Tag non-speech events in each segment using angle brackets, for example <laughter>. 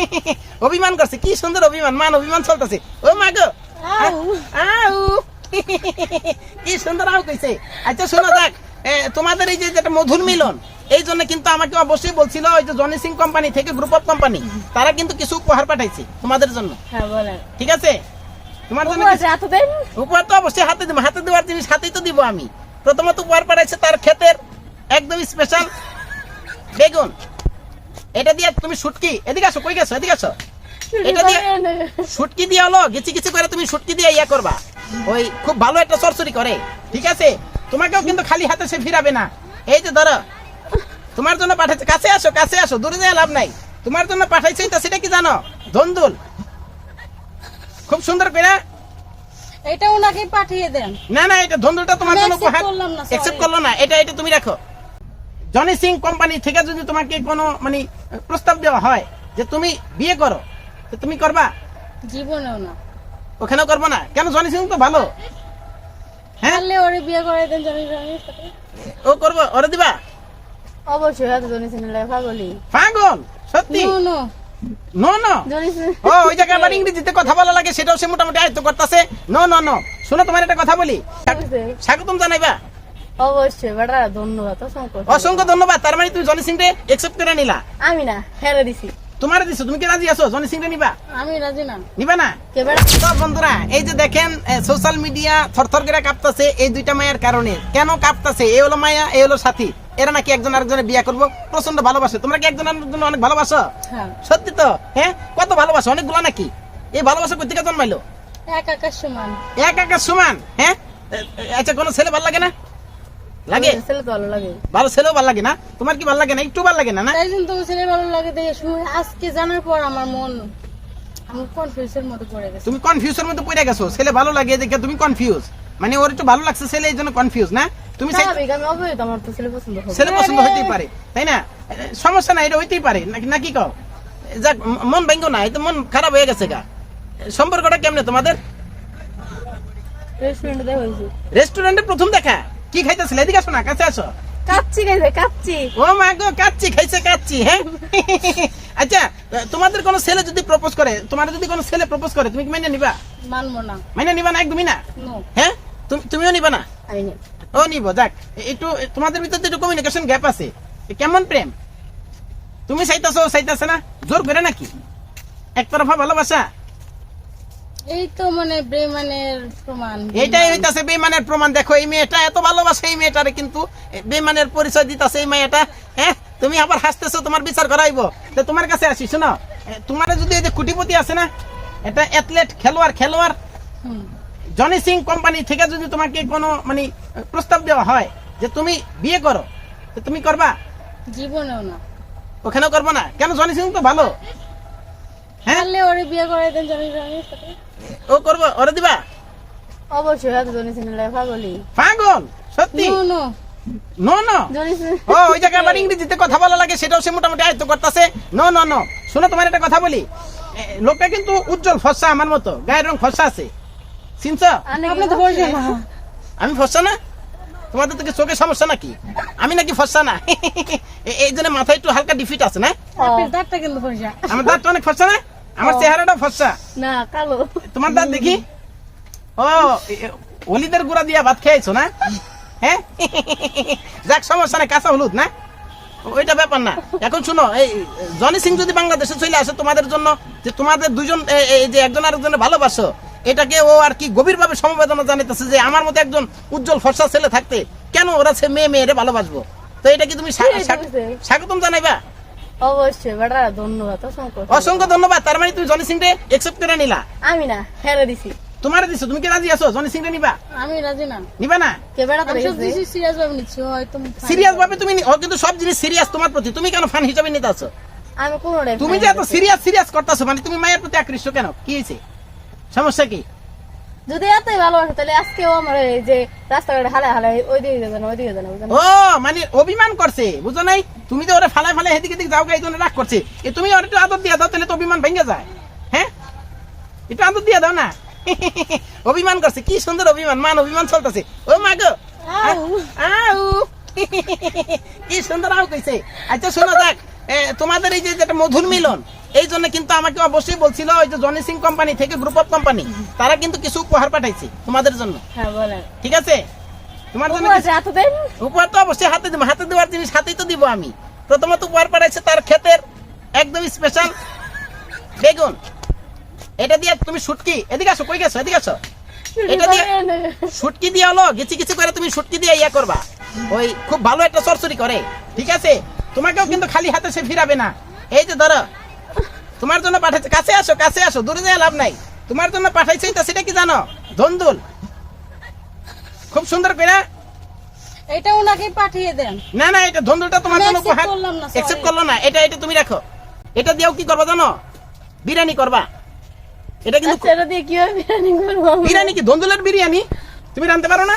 <laughs> অভিমান করছে কি সুন্দর অভিমান মান অভিমান চলতেছে। ও মা গো। আউ। <laughs> কি সুন্দর আউ কইছে। আচ্ছা শোনো দেখ তোমাদের এই যে যেটা মধুর মিলন এই জন্য কিন্তু আমাকে অবশ্যই বলছিল ওই যে জনি সিং কোম্পানি থেকে গ্রুপ অফ কোম্পানি তারা কিন্তু কিছু উপহার পাঠাইছে তোমাদের জন্য। হ্যাঁ বলেন। ঠিক আছে? তোমার জন্য উপহার তো অবশ্যই হাতে দিব হাতে দেওয়ার জিনিস হাতেই তো দিব আমি। প্রথমত উপহার পাঠাইছে তার ক্ষেতের একদম স্পেশাল বেগুন। এটা দিয়ে তুমি শুটকি এদিকে আসো কই গেছো? এদিকে আসো। এটা দিয়ে শুটকি দিয়ে হলো গেছি গেছি করে তুমি শুটকি দিয়ে ইয়া করবা। ওই খুব ভালো একটা সরসরি করে। ঠিক আছে? তোমাকেও কিন্তু খালি হাতে সে ফিরাবে না। এই যে ধরো তোমার জন্য পাঠাইছে কাছে আসো কাছে আসো দূরে যায় লাভ নাই। তোমার জন্য পাঠাইছে তা সেটা কি জানো? ধন্দুল। খুব সুন্দর করে। এটা ওনাকে পাঠিয়ে দেন। না না এটা ধন্দুলটা তোমার জন্য উপহার করলাম না, sorry. অ্যাকসেপ্ট করল না। এটা এটা তুমি রাখো। জনি সিং কোম্পানি থেকে যদি তোমাকে কোনো মানে প্রস্তাব দেওয়া হয় যে তুমি বিয়ে করো তুমি করবা? জীবনেও না। ওখানেও করব না? কেন জনি সিং তো ভালো। হ্যাঁ? পারলে ওরে বিয়ে করে দেন জনি জনির সাথে। ও করব ওরে দিবা? অবশ্যই হয়তো জনি সিনেলে পাগলি পাগল সত্যি? No no. No no? Johnny ও ওই জায়গায় আবার ইংরেজিতে কথা বলা লাগে সেটাও সে মোটামুটি আয়ত্ত করতেছে। No no no. শোনো তোমার একটা কথা বলি। স্বাগতম জানাইবা। অবশ্যই ধন্যবাদ অসংখ্য অসংখ্য ধন্যবাদ। তার মানে তুমি জনি সিং রে একসেপ্ট করে নিলা? আমি না হেরে দিছি। তোমার দিছো তুমি কি রাজি আছো? জনি সিং নিবা? আমি রাজি না। নিবা না? তো বন্ধুরা এই যে দেখেন সোশ্যাল মিডিয়া থরথর করে কাঁপতাছে এই দুইটা মায়ের কারণে। কেন কাঁপতাছে? এই হলো মায়া এই হলো সাথী। এরা নাকি একজন আরেকজনের বিয়ে করব? প্রচণ্ড ভালোবাসে। তোমরা কি একজন আরেকজন অনেক ভালোবাসো? হ্যাঁ। সত্যি তো? হ্যাঁ? কত ভালোবাসো? অনেকগুলো নাকি? এই ভালোবাসা কোথা থেকে জন্মাইলো? এক আকাশ সমান। এক একা সমান? হ্যাঁ? আচ্ছা কোনো ছেলে ভালো লাগে না? লাগে? ছেলে ভালো লাগে। ভালো ছেলেও ভালো লাগে না? তোমার কি ভালো লাগে না? একটু ভালো লাগে না না? ছেলে ভালো লাগে দেখে শুনে আজকে জানার পর আমার মন আমি কনফিউজের মধ্যে পড়ে গেছে। তুমি কনফিউজের মধ্যে পড়ে গেছো? ছেলে ভালো লাগে দেখে তুমি কনফিউজ মানে ওর একটু ভালো লাগছে ছেলে এই কনফিউজ না? তুমি চাই- স্বাভাবিক আমি অবশ্যই আমার তো ছেলে পছন্দ ছেলে পছন্দ হইতেই পারে তাই না? সমস্যা এটা হইতেই পারে। নাকি নাকি কও? যাক মন ভেঙ্গো না এই তো মন খারাপ হয়ে গেছে গা। সম্পর্কটা কেমনে তোমাদের? রেস্টুরেন্টে রেস্টুরেন্টে প্রথম দেখা? কি খাইতেছিলে? এদিকে আসো না কাছে আসো। কাচ্চি খাইছে কাচ্চি। ও মা গো কাচ্চি খাইছে কাচ্চি হ্যাঁ? আচ্ছা তোমাদের কোন ছেলে যদি প্রপোজ করে তোমার যদি কোন ছেলে প্রপোজ করে তুমি কি মাইনে নিবা? মানবো না। মাইনে নিবা না একদমই না? হ্যাঁ? তুমি তুমিও নিবা না? ও নিব যাক একটু তোমাদের ভিতরে একটু কমিউনিকেশন গ্যাপ আছে। কেমন প্রেম? তুমি চাইতাছো চাইতাছে না? জোর করে নাকি? একতরফা ভালোবাসা? এই তো মানে বেমানের প্রমাণ। এইটাই হইতাছে বেমানের প্রমাণ। দেখো এই মেয়েটা এত ভালোবাসে এই মেয়েটারে কিন্তু বেমানের পরিচয় দিতাছে এই মেয়েটা। হ্যাঁ তুমি আবার হাসতেছো তোমার বিচার করাইব। তো তোমার কাছে আসি শোনো। তোমার যদি এই যে কুটিপতি আছে না এটা অ্যাথলেট খেলোয়াড় খেলোয়াড়। জনি সিং কোম্পানি থেকে যদি তোমাকে কোনো মানে প্রস্তাব দেওয়া হয় যে তুমি বিয়ে করো তো তুমি করবা? জীবনেও না। ওখানেও করব না? কেন? জনি সিং তো ভালো। হ্যাঁ? ওরে বিয়ে করে দেন জনি সাথে ও করব ওরে দিবা? অবশ্যই হয়তো জনি সিনেলে পাগলি। পাগল? সত্যি? No no. No no? ও ওই জায়গায় আবার ইংরেজিতে কথা বলা লাগে সেটাও সে মোটামুটি আয়ত্ত করতেছে। No no no. শোনো তোমার একটা কথা বলি। লোকটা কিন্তু উজ্জ্বল ফর্সা আমার মতো। গায়ের রং ফর্সা আছে। চিনছ? আপনি তো বলছেন না। আমি ফর্সা না? তোমাদের থেকে চোখে সমস্যা নাকি? আমি নাকি ফর্সা না? <laughs> এ- এই জন্য মাথায় একটু হালকা ডিফিট আছে না? আমার দাঁতটা অনেক ফর্সা না? আমার চেহারাটা ফর্সা না কালো। তোমার দাঁত দেখি। ও হলিদের গুঁড়া দিয়া ভাত খেয়েছো না? হ্যাঁ যাক সমস্যা নাই কাঁচা হলুদ না? ওইটা ব্যাপার না। এখন শুনো এই জনি সিং যদি বাংলাদেশে চলে আসে তোমাদের জন্য যে তোমাদের দুজন এই যে একজন আরেকজনে ভালোবাসো এটাকে ও আর কি গভীরভাবে সমবেদনা জানাইতেছে যে আমার মতো একজন উজ্জ্বল ফর্সা ছেলে থাকতে কেন ওরা সে মেয়ে মেয়েরে ভালোবাসবো? তো এটা কি তুমি স্বাগতম জানাইবা? অবশ্যই বেটা ধন্যবাদ অসংখ্য অসংখ্য ধন্যবাদ। তার মানে তুমি জনি সিং রে একসেপ্ট করে নিলা? আমি না হেরে দিছি। তোমার দিছো তুমি কি রাজি আছো? জনি সিং রে নিবা? আমি রাজি না। নিবা না? কে বেটা তো সিরিয়াস ভাবে নিচ্ছি হয়তো সিরিয়াস ভাবে তুমি ও কিন্তু সব জিনিস সিরিয়াস তোমার প্রতি। তুমি কেন ফান হিসাবে নিতে আছো আমি কোনোটাই তুমি যে এত সিরিয়াস সিরিয়াস করতেছো মানে তুমি মায়ের প্রতি আকৃষ্ট কেন? কি হয়েছে? সমস্যা কি? যদি এতই ভালোবাসে তাহলে আজকেও আমার এই যে রাস্তাঘাটে হালে হালে ওই দিকে ওই দিকে ও মানে অভিমান করছে বুঝো নাই? তুমি তো ওরা ফালায় ফালায় এদিকে দিকে যাও গা এই জন্য রাগ করছে। এ তুমি ওর একটু আদর দিয়ে দাও তাহলে তো অভিমান ভেঙে যায়। হ্যাঁ? একটু আদর দিয়ে দাও না। <laughs> অভিমান করছে কি সুন্দর অভিমান মান অভিমান চলতেছে। ও মা গো। আউ। আউ। <laughs> কি সুন্দর আউ কইছে। আচ্ছা শোনো দেখ তোমাদের এই যে যেটা মধুর মিলন এই জন্য কিন্তু আমাকে অবশ্যই বলছিল ওই যে জনি সিং কোম্পানি থেকে গ্রুপ অফ কোম্পানি তারা কিন্তু কিছু উপহার পাঠাইছে তোমাদের জন্য। হ্যাঁ ঠিক আছে? তোমার জন্য উপহার তো অবশ্যই হাতে দেবো হাতে দেওয়ার জিনিস হাতেই তো দিব আমি। প্রথমত উপহার পাঠাইছে তার ক্ষেতের একদম স্পেশাল বেগুন। এটা দিয়ে তুমি শুটকি এদিকে আসো কই গেছো? এদিকে আসো। এটা দিয়ে শুটকি দিয়ে হলো গেছি কিছু করে তুমি শুটকি দিয়ে ইয়া করবা। ওই খুব ভালো একটা সরসরি করে। ঠিক আছে? তোমাকেও কিন্তু খালি হাতে সে ফিরাবে না। এই যে ধরো তোমার জন্য পাঠাইছে কাছে আসো কাছে আসো দূরে যায় লাভ নাই। তোমার জন্য পাঠাইছে তো সেটা কি জানো? ধন্দুল। খুব সুন্দর করে। এটা ওনাকে পাঠিয়ে দেন। না না এটা ধন্দুলটা তোমার জন্য উপহার অ্যাকসেপ্ট করল না এটা এটা তুমি রাখো। এটা দিয়েও কি করবা জানো? বিরিয়ানি করবা। এটা কিন্তু আচ্ছা এটা দিয়ে কীভাবে বিরিয়ানি করব? বিরিয়ানি কি ধন্দুলের বিরিয়ানি? তুমি রাঁধতে পারো না?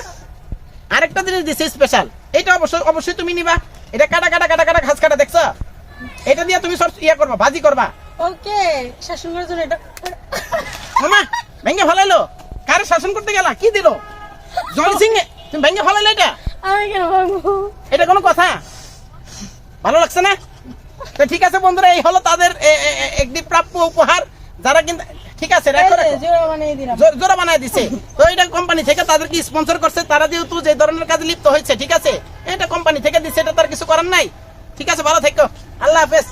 আরেকটা জিনিস দিছে স্পেশাল এটা অবশ্যই অবশ্যই তুমি নিবা। এটা কাটা কাটা কাটা কাটা ঘাস কাটা দেখছ? এটা দিয়ে তুমি সব ইয়া করবা ভাজি করবা। ওকে শাসন করার জন্য এটা মামা ভেঙে ফেলাইলো। কারে শাসন করতে গেলা? কি দিল? জনি সিং তুমি ভেঙে ফেলাইলো এটা? আমি কেন ভাঙবো? এটা কোনো কথা? ভালো লাগছে না? তো ঠিক আছে বন্ধুরা এই হলো তাদের একটি প্রাপ্য উপহার। যারা কিন্তু ঠিক আছে জোড়া বানায় দিছে। তো এটা কোম্পানি থেকে তাদেরকে স্পন্সর করছে। তারা যেহেতু যে ধরনের কাজে লিপ্ত হয়েছে ঠিক আছে এটা কোম্পানি থেকে দিচ্ছে এটা তার কিছু করার নাই। ঠিক আছে ভালো থেকো। আল্লাহ হাফেজ।